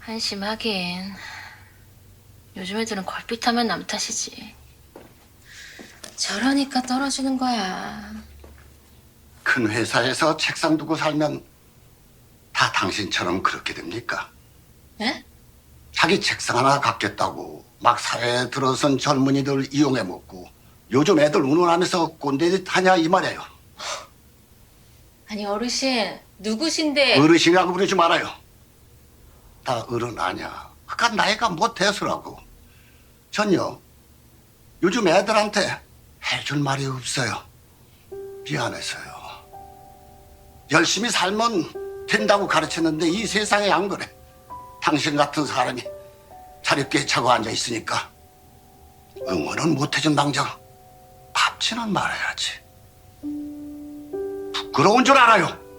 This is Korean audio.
한심하긴. 요즘 애들은 걸핏하면 남 탓이지. 저러니까 떨어지는 거야. 큰 회사에서 책상 두고 살면 다 당신처럼 그렇게 됩니까? 예? 자기 책상 하나 갖겠다고 막 사회에 들어선 젊은이들 이용해 먹고 요즘 애들 운운하면서 꼰대짓 하냐 이 말이에요. 아니 어르신 누구신데? 어르신이라고 부르지 말아요. 다 어른 아냐. 그깟 나이가 뭐 대수라고. 전요. 요즘 애들한테 해줄 말이 없어요. 미안해서요. 열심히 살면 된다고 가르쳤는데 이 세상에 안 그래. 당신 같은 사람이 자립게 차고 앉아 있으니까 응원은 못 해준 당장 밥치는 말아야지. 부끄러운 줄 알아요.